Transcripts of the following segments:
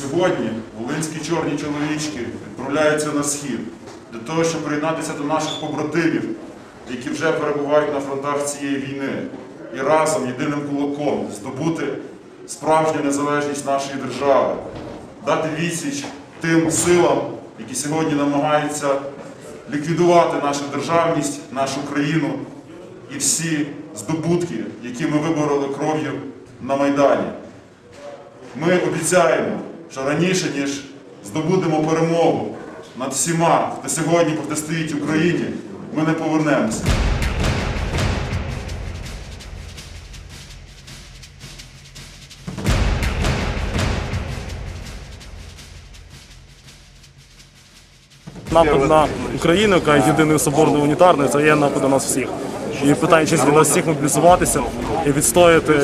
Сьогодні волинські чорні чоловічки відправляються на схід для того, щоб приєднатися до наших побратимів, які вже перебувають на фронтах цієї війни, і разом єдиним кулаком здобути справжню незалежність нашої держави, дати відсіч тим силам, які сьогодні намагаються ліквідувати нашу державність, нашу країну і всі здобутки, які ми вибороли кров'ю на Майдані. Ми обіцяємо, що раніше, ніж здобудемо перемогу над всіма, хто сьогодні протистоїть Україні, ми не повернемося. Напад на Україну, яка є єдиною унітарною, це є напад на нас всіх. І питання честь від нас всіх мобілізуватися і відстояти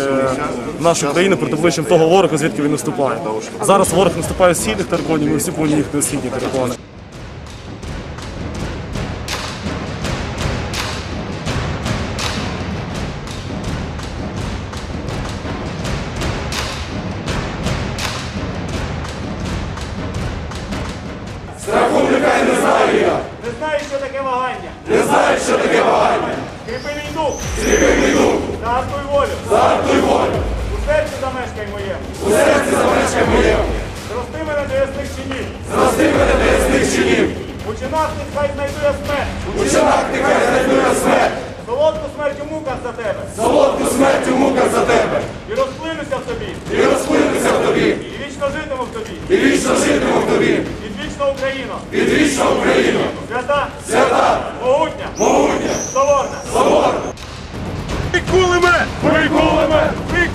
нашу країну проти обличчям того ворога, звідки він наступає. Зараз ворог наступає з східних териконів, ми всі повинні їхати на східні терикони. Не знаєш, що таке вагання. Не знаєш, що таке вагання. Скріпи війну. Скріпи війну. Зартуй волю. Зартуй волю. У серці замешкай моєму. У серці замешкай моєму. Зрости мене до ясних чинів. Зрости мене до ясних чинів. У чинах нехай знайду я смерть. У чинах нехай знайду я смерть. Солодку смерть у муках за тебе. Солодку смерть у муках за тебе, І розплинуся в тобі. і розплинуся в тобі, І вічно житиму в тобі. і вічно житиму в тобі, Відвічна Україна. відвічна Україна, Свята. свята, могутня,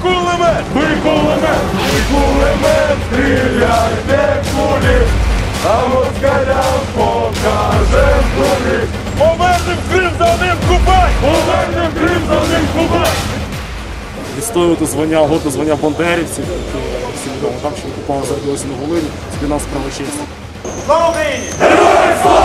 кулемет, Ми кулемет! ми кулемет, стріляйте кулі, а москалям покажем кулі. Повернем Крим за один кубай! Повернем Крим за ним кубай. Відстоювати звання, гордо звання бандерівців, які всі відомо, там що окупали зараз на Волині, спільна справа честі. Слава Україні! Героям слава!